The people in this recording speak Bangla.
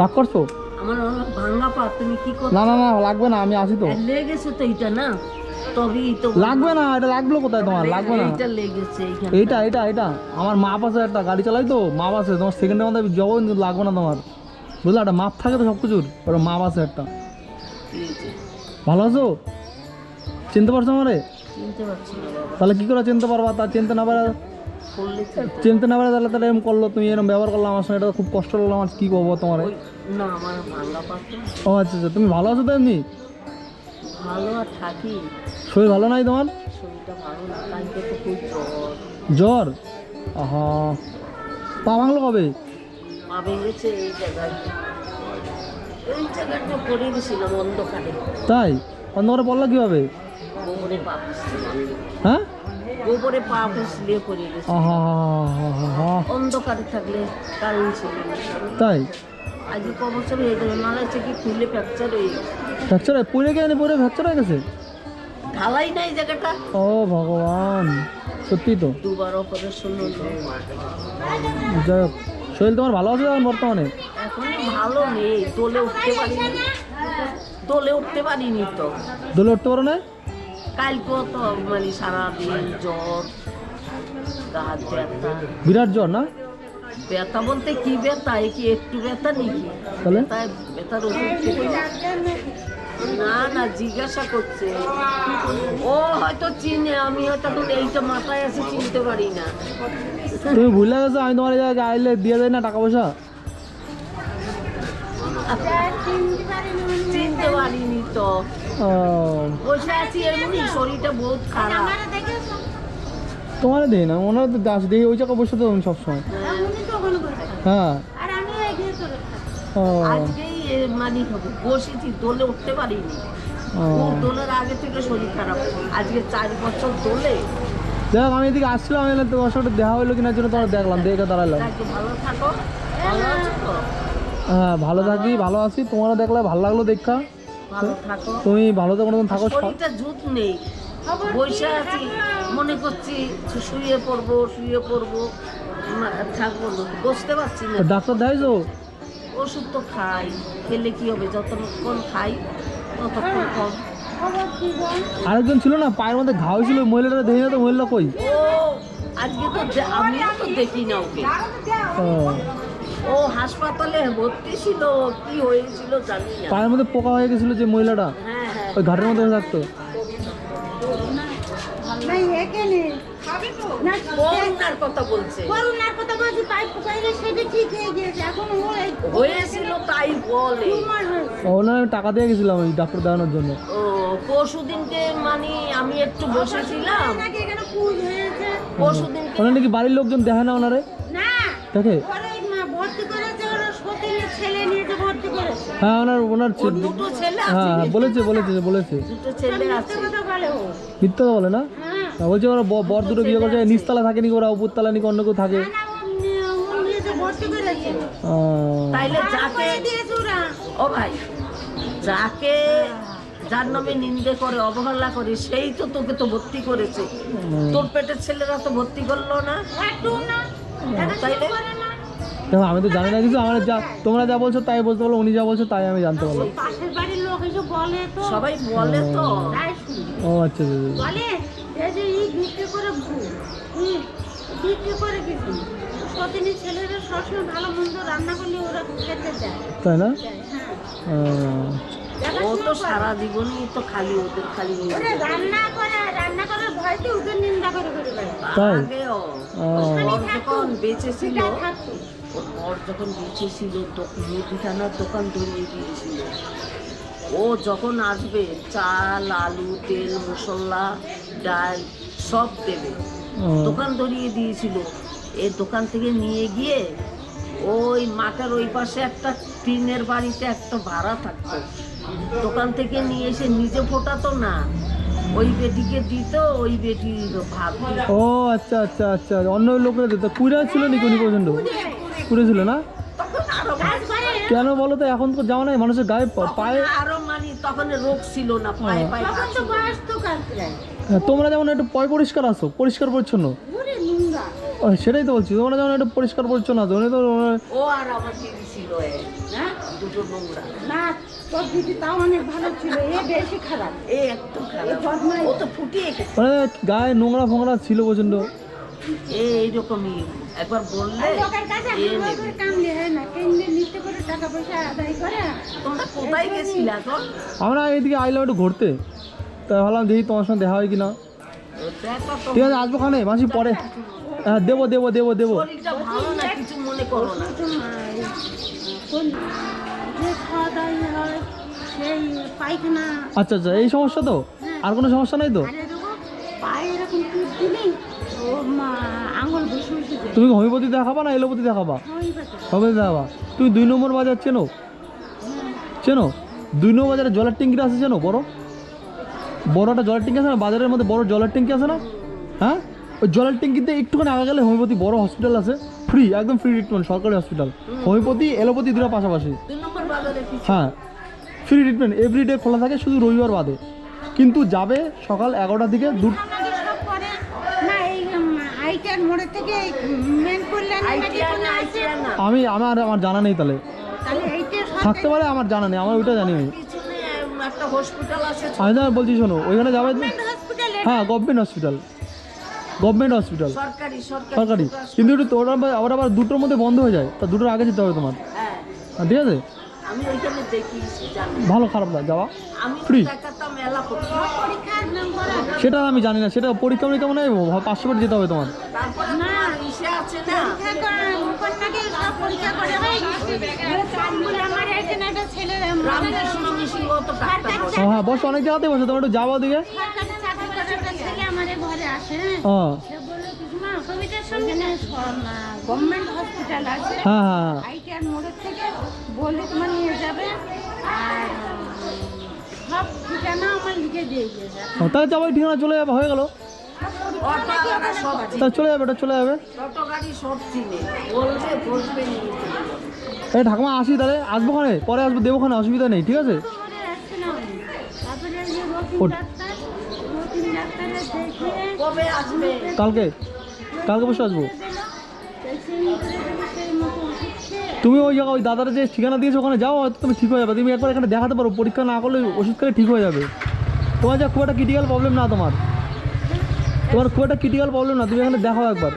রাগ করছ? আমার অনেক ভাঙা পা তুমি কি করছ? না না না লাগবে না আমি আসি তো। লেগেছে তো এইটা না? তবেই তো লাগবে না এটা লাগল কোথায় তোমার? লাগবে না। লেগেছে এইটা এটা এটা আমার মাপ আছে একটা গাড়ি চালাই তো মাপ আছে। তোমার সেকেন্ডের মধ্যে জব লাগবে না তোমার। বুঝলে একটা মাপ থাকে তো সব কিছুর ওটা মাপ আছে একটা। ভালো আছো? চিনতে পারছ আমারে? চিনতে পারছি তাহলে কি করে চিনতে পারবা? তা চিনতে না পারে করলে চিনতে- না পারে তাহলে তাহলে এরকম করল তুমি এরকম ব্যবহার করল আমার সঙ্গে এটা খুব কষ্ট লাগল আমার কি করব তোমার? না আমার ভাঙা ও আচ্ছা আচ্ছা তুমি ভালো আছো তো এমনি? ভালো আর থাকি। শরীর ভালো নাই তোমার? শরীরটা ভালো না কালকে তো খুব জ্বর। জ্বর? আহা পা ভাঙলো কবে? পা ভেঙেছে এই জায়গায়। এই জায়গাটা পড়ে গেছিলাম অন্ধকারে। তাই? অন্ধকারে পড়লা কীভাবে? হ্যাঁ? গোবরে পা ফুসলিয়ে পড়ে গেছে। অন্ধকারে থাকলে কারেন্ট ছিল তাই? আজকে ক বছর হয়ে গেল না লাগছে কি খুললে ফ্র্যাকচার হয়ে গেছে। ফ্র্যাকচার পড়ে গেছে পড়ে ফ্র্যাকচার হয়ে গেছে? ঢালাই নাই জায়গাটা। ও ভগবান সত্যি তো। দুবার অপারেশন হলো। যাই হোক শরীর তোমার ভালো আছে এখন বর্তমানে? এখন ভালো নেই দোলে উঠতে পারিনি। দোলে উঠতে পারিনি তো। দোলে উঠতে পারো না কালকেও তো মানে সারাদিন জ্বর গা হাত ব্যথা। বিরাট জ্বর না? ব্যথা বলতে কি ব্যথা? এ কি একটু ব্যথা নাকি? তাহলে? ব্যথা ব্যথার ওষুধ খেতে না না জিজ্ঞাসা করছে। ও হয়তো চিনে আমি হয়তো এখন এইটা মাথায় আছে চিনতে পারি না। তুমি ভুলে গেছো আমি তোমার জায়গায় আইলে দিয়ে দেয় না টাকা পয়সা চিনতে পারিনি তো। বসে আছি এমনি শরীরটা বহুত খারাপ। তোমার দেয় না হয় তো দাস দেখি ওই জায়গায় বসে তো আমি সবসময়। হ্যাঁ। মানে বসেছি দোলে উঠতে পারিনি। দোলের আগে থেকে শরীর খারাপ। আজকে চার বছর দোলে। যাই আমি এদিকে আসছিলাম আমি তোমার সাথে দেখা কিনা জন্য তোমার দেখলাম দেখে দাঁড়ালাম ভালো থাকো। ভালো আছো তো? হ্যাঁ ভালো থাকি ভালো আছি। তোমারও দেখলে ভালো লাগল দেখা। ভালো থাকো। তুমি ভালো তো থাকো শরীরটা জুত নেই। বসে আছি মনে করছি শুয়ে পড়ব শুয়ে পড়ব। থাকব না বসতে পারছি না। ডাক্তার দেখাইছো? ওষুধ তো খাই খেলে কি হবে? যতক্ষণ খাই ততক্ষণ কম আরেকজন ছিল না পায়ের মধ্যে ঘা হয়েছিল মহিলাটা দেখি না তো মহিলা কই? ও আজকে তো আমিও তো দেখি না ওকে। ও, হাসপাতালে ভর্তি ছিল কি হয়েছিল জানি না। পায়ের মধ্যে পোকা হয়ে গেছিল যে মহিলাটা? হ্যাঁ হ্যাঁ। ওই ঘাটের মধ্যে থাকতো? করোনার কথা বলছে। করোনার কথা বলছি পাইপ পোকাইলে সেটা ঠিক হয়ে গিয়েছে এখন হয়েছিল তাই বলে। ওনার টাকা দিয়ে গেছিলাম ওই ডাক্তার দেখানোর জন্য। ও পরশু দিনকে মানে আমি একটু বসেছিলাম। নাকি এখানে পুজ হয়েছে। পরশু দিনকে ওনার নাকি বাড়ির লোকজন দেখে না ওনারে? না দেখে? হ্যাঁ ওনার ওনার হ্যাঁ বলেছে বলেছে বলেছে। ছেলে আছে। মিথ্যে কথা বলে না? হ্যাঁ। বলছে ওরা ব- বর দুটো বিয়ে করছে নিচতলা থাকে নাকি ওরা উপরতলা নাকি অন্য কেউ থাকে? ও ভাই যাকে যার নামে নিন্দে করে অবহেলা করে সেই তো তোকে তো ভর্তি করেছে। তোর পেটের ছেলেরা তো ভর্তি করল না। তাইলে দেখো আমি তো জানি না কিছু আমার যা তোমরা যা বলছো তাই বলতে পারল উনি যা বলছো তাই আমি জানতে পারলাম। পাশের বাড়ির লোক এসে বলে তো। সবাই বলে তো। তাই শুনি। ও আচ্ছা আচ্ছা, আচ্ছা। বলে এই যে ই বিক্রি করে বিক্রি করে কিছু সতিনী ছেলেরা সবসময় ভালো মন্দ রান্না করলে ওরা খেতে দেয়। তাই না? হ্যাঁ। ও। তো সারা জীবনই তো খালি ওদের খালি রান্না করে রান্না করার ভয়তে ওদের নিন্দা করে করে বেড়ায়। আগেও ও। বেঁচে ছিল। ওর বর যখন বেঁচে ছিল মুদিখানার দোকান ধরিয়ে দিয়েছিল। ও যখন আসবে চাল আলু তেল মশলা ডাল সব দেবে। দোকান ধরিয়ে দিয়েছিল। এই দোকান থেকে নিয়ে গিয়ে ওই মাঠের ওই পাশে একটা টিনের বাড়িতে একটা ভাড়া থাকতো। দোকান থেকে নিয়ে এসে নিজে ফোটাতো না। ওই বেটিকে দিত ওই বেটি দিত। ও আচ্ছা আচ্ছা আচ্ছা। অন্য লোকেরা দিত। কুড়া ছিল নাকি উনি প্রচণ্ড কুড়ে ছিল না কেন বলো তো এখন তো যাওয়া নাই মানুষের গায়ে পা- পায়ে আরও মানে তখন রোগ ছিল না পায়ে পায়ে তো কাটতে হ্যাঁ, তোমরা যেমন একটু পয় পরিষ্কার আসো পরিষ্কার পরিচ্ছন্ন। ওরে সেটাই তো বলছি তোমরা যেমন একটু পরিষ্কার পরিচ্ছন্ন আছো তো ও আর আমার দিদি ছিল হ্যাঁ? দুটো নোংরা। না তোর দিদি তাও অনেক ভালো ছিল এ বেশি খারাপ। এ একদম খারাপ। ও তো ফুটিয়ে মানে গায়ে নোংরা ফোংরা ছিল প্রচণ্ড। এ এইরকমই। একবার বললে হয় আমরা এইদিকে আইলাম একটু ঘুরতে। তাই ভাবলাম দেখি তোমার সঙ্গে দেখা হয় কি না ঠিক আছে আসব খানে মাসি পরে। হ্যাঁ দেবো দেবো দেবো দেবো। মনে তো কোন হয় আচ্ছা আচ্ছা এই সমস্যা তো? আর কোনো সমস্যা নাই তো? পায়ে এরকম টিপ দিলেই ও মা আঙুল বসে বসে যায় তুমি হোমিওপ্যাথি দেখাবা না এলোপ্যাথি দেখাবা? হোমিওপ্যাথি দেখাবা। তুমি দুই নম্বর বাজার চেনো? চেনো? দুই নম্বর বাজারে জলের ট্যাঙ্কিটা আছে চেনো? বড়? বড় একটা জলের ট্যাঙ্কি আছে না? বাজারের মধ্যে বড় জলের ট্যাঙ্কি আছে না? হ্যাঁ? ওই জলের ট্যাঙ্কিতে একটুখানি আগে গেলে হোমিওপ্যাথি বড় হসপিটাল আছে। ফ্রি একদম ফ্রি ট্রিটমেন্ট সরকারি হসপিটাল হোমিওপ্যাথি এলোপ্যাথি দুটো পাশাপাশি। হ্যাঁ। ফ্রি ট্রিটমেন্ট এভরিডে খোলা থাকে শুধু রবিবার বাদে। কিন্তু যাবে সকাল এগারোটার দিকে দু মেন আমি আমার আমার জানা নেই তাহলে। থাকতে পারে আমার জানা নেই আমার ওইটা জানি আমি। পিছনে একটা হসপিটাল আছে। আমি তো বলছি শোনো ওইখানে যাবে হসপিটালে হ্যাঁ গভর্নমেন্ট হসপিটাল গভর্নমেন্ট হসপিটাল সরকারি কিন্তু একটু তোর আবার আবার দুটোর মধ্যে বন্ধ হয়ে যায় তা দুটোর আগে যেতে হবে তোমার। হ্যাঁ। হ্যাঁ, ঠিক আছে? আমি ওইখানে দেখিয়েছি জানি। ভালো খারাপ না যাওয়া? আমি? দেখাতাম মেলা করা সেটা আমি জানি না সেটা পরীক্ষা নিতে মনে হয় পাঁচশো মিনিট যেতে হবে তোমার। তারপরে না ইসে আছে না। পরীক্ষা করা কন্যাকে সব পরীক্ষা করে হয়ে বসে। বসো অনেক জায়গাতেই বসে তোমার একটু যাব দিকে করে ঘরে আসে। হ্যাঁ পিসমা সঙ্গে গভর্নমেন্ট হসপিটাল আছে। হ্যাঁ হ্যাঁ। আইটিআর মোড়ের থেকে বলে তোমার নিয়ে যাবে। আর সব ঠিকানা আমার লিখে দিয়ে গিয়েছে ও, তাহলে যাব এই ঠিকানা চলে যাবে হয়ে গেল। তা চলে যাবে এটা চলে যাবে। অটো গাড়ি সব চিনে। বলবে বসবে নিয়ে চলে যাবে। এই ঠাকুমা আসি তাহলে। আসব খানে পরে আসব দেবো খানে অসুবিধা নেই ঠিক আছে? কালকে? কালকে বসে আসব? তুমি ওই জায়গা ওই দাদার যে ঠিকানা দিয়েছ ওখানে যাও, হয়তো তুমি ঠিক হয়ে যাবে। তুমি একবার এখানে দেখাতে পারো, পরীক্ষা না করলে ওষুধ খেলে ঠিক হয়ে যাবে। তোমার যা খুব একটা ক্রিটিক্যাল প্রবলেম না তোমার। তোমার খুব একটা ক্রিটিক্যাল প্রবলেম না, তুমি এখানে দেখাও একবার।